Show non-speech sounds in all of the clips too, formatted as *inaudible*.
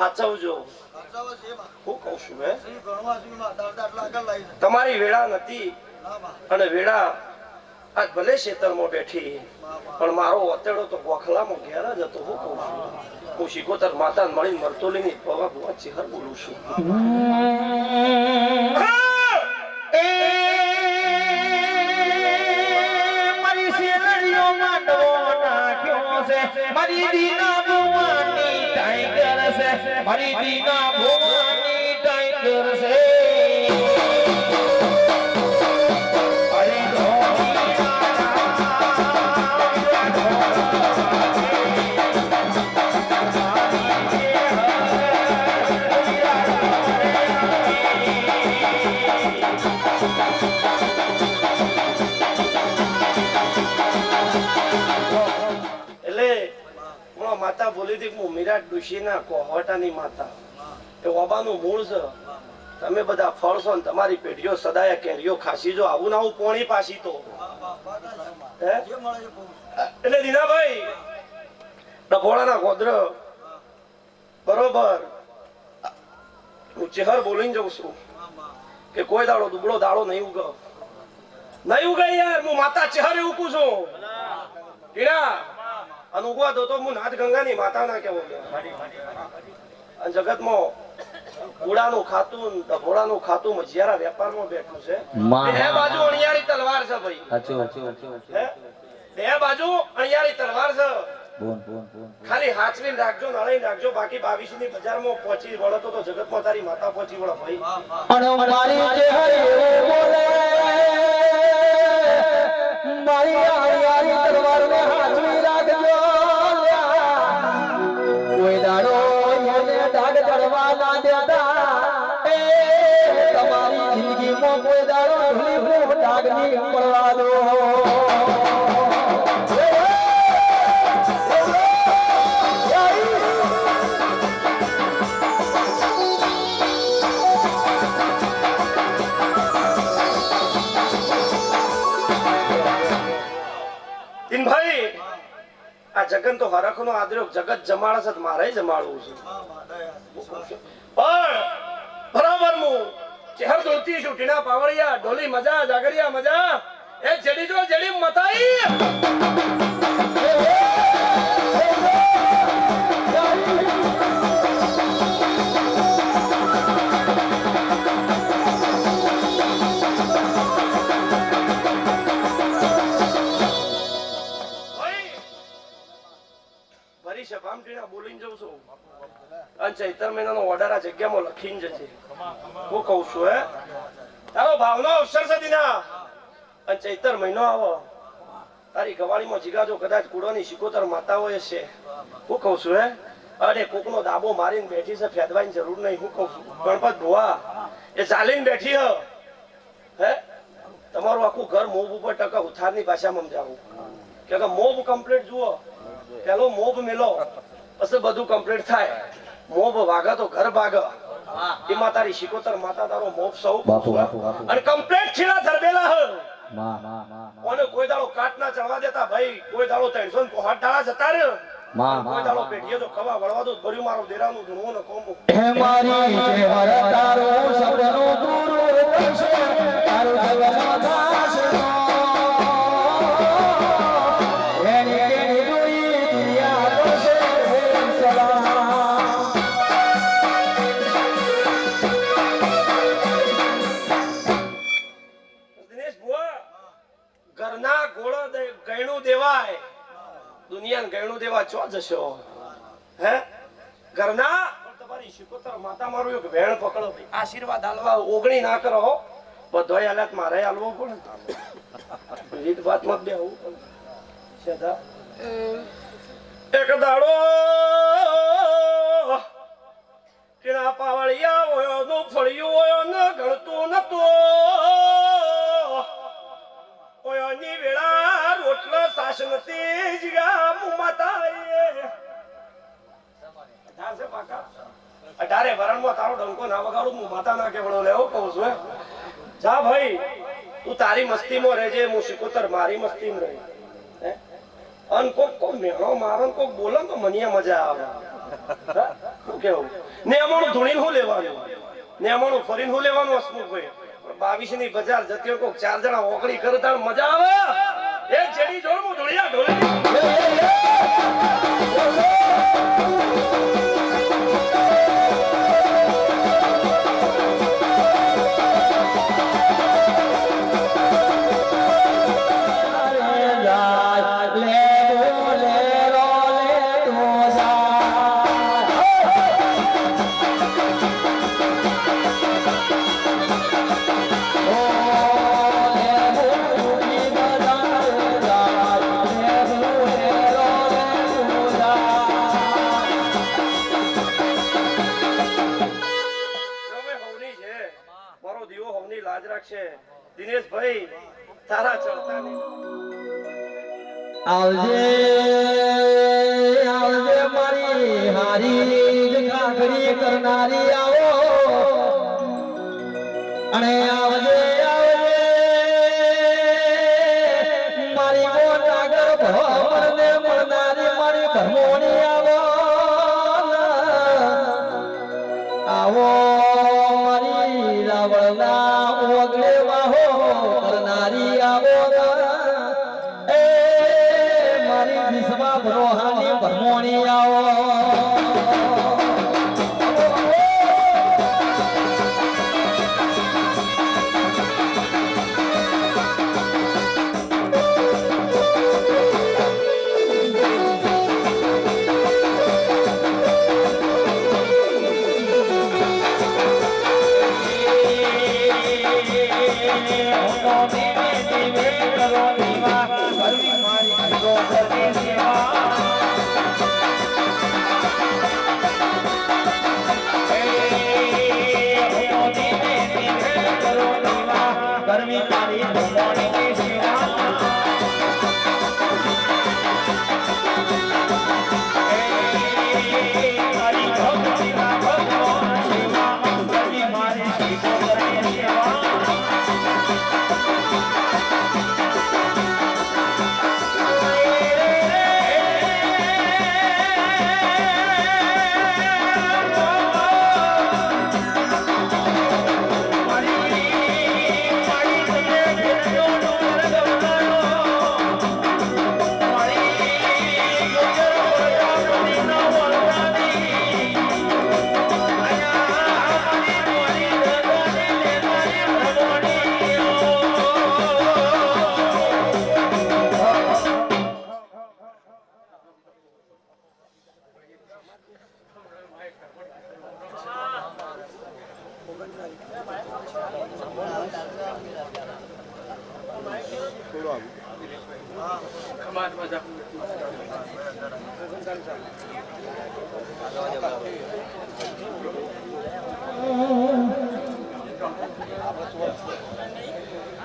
સાચવજો. હું છું. તમારી વેળા નથી. અને વેળા આજ ભલે ખેતરમાં બેઠી. પણ મારો અતેડો તો ગોખલામાં ઘેર જ હતો હું કહું છું. હું શિકોતર માતા મળી મરતોલીની પવા બુવા ચિહર બોલું છું. એ મારી શેરડીઓ માંડવો નાખ્યો છે. મારી દીના મારી દીના ભુવાની માતા બોલી હતી હું મીરાટ ડુશીના કોહવટાની માતા. એ ઓબાનું મૂળ છે. તમે બધા ફળશો ને તમારી પેઢીઓ સદાય કેરીઓ ખાસી જો આવું ના પોણી પાસી તો. એટલે દીનાભાઈ ડભોળાના ગોદ્ર બરોબર. હું ચેહર બોલીને જઉં છું. કે કોઈ દાડો દુબળો દાડો નહીં ઉગ. નહીં ઉગે યાર, હું માતા ચેહર ઉકું છું. કીડા અને ઉગવા દો તો હું નાથ ગંગાની માતા ના કેવો અને જગતમાં ઉડાનું ખાતું ડભોળાનું ખાતું મજિયારા વેપારમાં બેઠું છે માં, બે બાજુ અણિયારી તલવાર છે ભાઈ. બે બાજુ અણિયારી તલવાર છે. બોન બોન બોન ખાલી હાચવીને રાખજો નળીને રાખજો બાકી બાવીસની બજારમાં પહોંચી વળતો તો જગતમાં તારી માતા પહોંચી વળો ભાઈ. પડવા દો આ જગન તો હરખ નો આદર્યો જગત જમાડશે મારે જમાડવું છે. પણ બરાબર હું. ચહેર દોડતી છું ટીના પાવળિયા ઢોલી મજા જાગરિયા મજા એ જેડી જો જેડી મતાઈ. ભરી છે ભામ ટીના બોલીને જઉં છું. અને ચૈતર મહિનાનો ઓર્ડર આ જગ્યામાં લખીને જશે હું કઉ છું, હે? તારો ભાવનો અવસર છે દીના. અને ચૈતર મહિનો આવો. તારી ગવાળીમાં જીગાજો કદાચ કુડોની શિકોતર માતાઓ છે. હું કઉ છું, હે? અરે, કોકનો દાબો મારીને બેઠી છે ફેદવાની જરૂર નહીં. હું કઉ છું, ગણપત ભુવા, એ ચાલીને બેઠી હ. હે? તમારું આખું ઘર મોબ ઉપર ટકા ઉથારની ભાષામાં સમજાવું. કે મોબ કમ્પ્લીટ જુઓ પેલો મોબ મેલો પછી બધું કમ્પ્લીટ થાય. મોબ વાગા તો ઘર ભાગ. એમાં તારી શિકોતર માતા તારો મોબ સૌ બાપુ, બાપુ, બાપુ. અને કમ્પ્લીટ છીલા ધરબેલા હ. માં માં માં કોને કોઈ દાડો કાટ ના ચડવા દેતા ભાઈ કોઈ દાડો ત્રણસો ને પોહાટ ડાળા જતા રે માં કોઈ દાડો પેઢીએ તો ખવા વળવા દો ભર્યું મારું દેરાનું ધૂણવું ને કોમ્બો હે મારી જે હર તારું સપનું પૂરું કરશે તારું જીવન થશે ચો જશો હે? ઘરના? પણ તમારી શિકોતર માતા મારું એક વેણ પકડો આશીર્વાદ હાલવા ઓગણી ના કરો બધો હાલત મારે હાલવો પડે *laughs* રીત વાત મત બે આવું પડે એક દાડો કિણા પાવળિયા હોયનું ફળિયું હોય દર્શન તેજ ગામ માતાએ અઢાર પાકા? અઢારે વરણમાં તારો ડંકો ના વગાડું, હું માતા ના કેવડો લેવો કહું છું જા ભાઈ, તું તારી મસ્તીમાં રહેજે, હું સિકોતર મારી મસ્તીમાં રહી. અન કોક કોક મેણો મારો કોક બોલો તો મને મજા આવે. શું કેવું? ને અમારું ધૂણીને હું લેવાનું? ને અમારું ફરીને હું લેવાનું, હસમુખભાઈ? બાવીસની બજાર જતી કોક ચાર જણા ઓગળી કરતા મજા આવે. એ જેડી જોડ હું ધોળિયા ઢોળી દિનેશભાઈ તારા ચડતા આવજે આવજે મારી હારી ઘડી કરનારી આવો. અને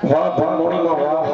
વાહ ભણમોણીમાં વાહ.